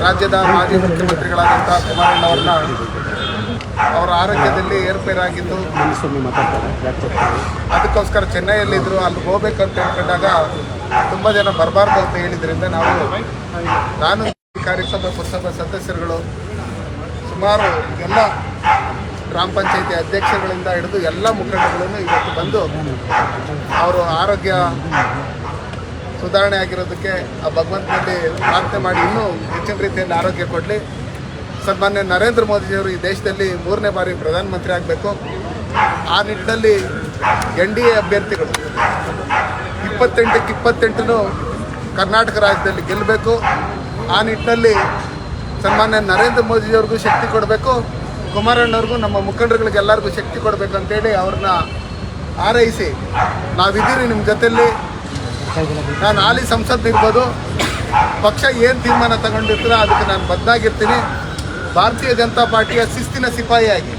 ರಾಜ್ಯದ ಮಾಜಿ ಮುಖ್ಯಮಂತ್ರಿಗಳಾದಂಥ ಕುಮಾರಣ್ಣವ್ರನ್ನ ಅವರ ಆರೋಗ್ಯದಲ್ಲಿ ಏರ್ಪೇರಾಗಿದ್ದು ಅದಕ್ಕೋಸ್ಕರ ಚೆನ್ನೈಯಲ್ಲಿ ಇದ್ರು ಅಲ್ಲಿ ಹೋಗ್ಬೇಕಂತ ಹೇಳ್ಕೊಂಡಾಗ ತುಂಬ ಜನ ಬರಬಾರ್ದು ಅಂತ ಹೇಳಿದ್ರಿಂದ ನಾವು ನಾನು ಕಾರ್ಯಸಭಾ ಪುರಸಭಾ ಸದಸ್ಯರುಗಳು ಸುಮಾರು ಎಲ್ಲ ಗ್ರಾಮ ಪಂಚಾಯತಿ ಅಧ್ಯಕ್ಷರುಗಳಿಂದ ಹಿಡಿದು ಎಲ್ಲ ಮುಖಂಡಗಳನ್ನು ಇವತ್ತು ಬಂದು ಅವರು ಆರೋಗ್ಯ ಸುಧಾರಣೆ ಆಗಿರೋದಕ್ಕೆ ಆ ಭಗವಂತನಲ್ಲಿ ಪ್ರಾರ್ಥನೆ ಮಾಡಿ ಇನ್ನೂ ಹೆಚ್ಚಿನ ರೀತಿಯಲ್ಲಿ ಆರೋಗ್ಯ ಕೊಡಲಿ. ಸನ್ಮಾನ್ಯ ನರೇಂದ್ರ ಮೋದಿಜಿಯವರು ಈ ದೇಶದಲ್ಲಿ ಮೂರನೇ ಬಾರಿ ಪ್ರಧಾನಮಂತ್ರಿ ಆಗಬೇಕು. ಆ ನಿಟ್ಟಿನಲ್ಲಿ ಎನ್ ಡಿ ಎ ಅಭ್ಯರ್ಥಿಗಳು ಇಪ್ಪತ್ತೆಂಟಕ್ಕೆ ಇಪ್ಪತ್ತೆಂಟು ಕರ್ನಾಟಕ ರಾಜ್ಯದಲ್ಲಿ ಗೆಲ್ಲಬೇಕು. ಆ ನಿಟ್ಟಿನಲ್ಲಿ ಸನ್ಮಾನ್ಯ ನರೇಂದ್ರ ಮೋದಿಜಿಯವ್ರಿಗೂ ಶಕ್ತಿ ಕೊಡಬೇಕು. ಕುಮಾರಣ್ಣವ್ರಿಗೂ, ನಮ್ಮ ಮುಖಂಡರುಗಳಿಗೆಲ್ಲರಿಗೂ ಶಕ್ತಿ ಕೊಡಬೇಕು ಅಂತೇಳಿ ಅವ್ರನ್ನ ಹಾರೈಸಿ ನಾವಿದ್ದೀರಿ ನಿಮ್ಮ ಜೊತೆಯಲ್ಲಿ. ನಾನು ಹಾಲಿ ಸಂಸದ್ ಇರ್ಬೋದು ಪಕ್ಷ ಏನು ತೀರ್ಮಾನ ತಗೊಂಡಿರ್ತೀರ ಅದಕ್ಕೆ ನಾನು ಬದ್ಧಾಗಿರ್ತೀನಿ. ಭಾರತೀಯ ಜನತಾ ಪಾರ್ಟಿಯ ಶಿಸ್ತಿನ ಸಿಪಾಯಿಯಾಗಿ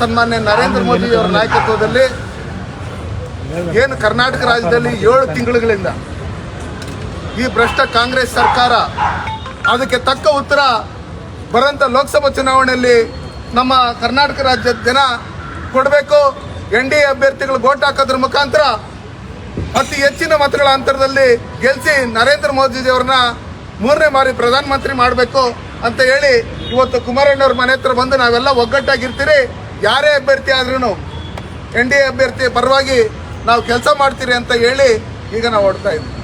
ಸನ್ಮಾನ್ಯ ನರೇಂದ್ರ ಮೋದಿ ಅವರ ನಾಯಕತ್ವದಲ್ಲಿ ಏನು ಕರ್ನಾಟಕ ರಾಜ್ಯದಲ್ಲಿ ಏಳು ತಿಂಗಳುಗಳಿಂದ ಈ ಭ್ರಷ್ಟ ಕಾಂಗ್ರೆಸ್ ಸರ್ಕಾರ ಅದಕ್ಕೆ ತಕ್ಕ ಉತ್ತರ ಬರೋಂಥ ಲೋಕಸಭಾ ಚುನಾವಣೆಯಲ್ಲಿ ನಮ್ಮ ಕರ್ನಾಟಕ ರಾಜ್ಯದ ಜನ ಕೊಡಬೇಕು. ಎನ್ ಡಿ ಎ ಅಭ್ಯರ್ಥಿಗಳು ಓಟ್ ಹಾಕೋದ್ರ ಮುಖಾಂತರ ಅತಿ ಹೆಚ್ಚಿನ ಮತಗಳ ಅಂತರದಲ್ಲಿ ಗೆಲ್ಲಿಸಿ ನರೇಂದ್ರ ಮೋದಿಜಿಯವ್ರನ್ನ ಮೂರನೇ ಬಾರಿ ಪ್ರಧಾನಮಂತ್ರಿ ಮಾಡಬೇಕು ಅಂತ ಹೇಳಿ ಇವತ್ತು ಕುಮಾರಣ್ಣವ್ರ ಮನೆ ಹತ್ರ ಬಂದು ನಾವೆಲ್ಲ ಒಗ್ಗಟ್ಟಾಗಿರ್ತೀರಿ. ಯಾರೇ ಅಭ್ಯರ್ಥಿ ಆದ್ರೂ ಎನ್ ಡಿ ಎ ಅಭ್ಯರ್ಥಿ ಪರವಾಗಿ ನಾವು ಕೆಲಸ ಮಾಡ್ತೀರಿ ಅಂತ ಹೇಳಿ ಈಗ ನಾವು ಓಡ್ತಾ ಇದ್ದೀವಿ.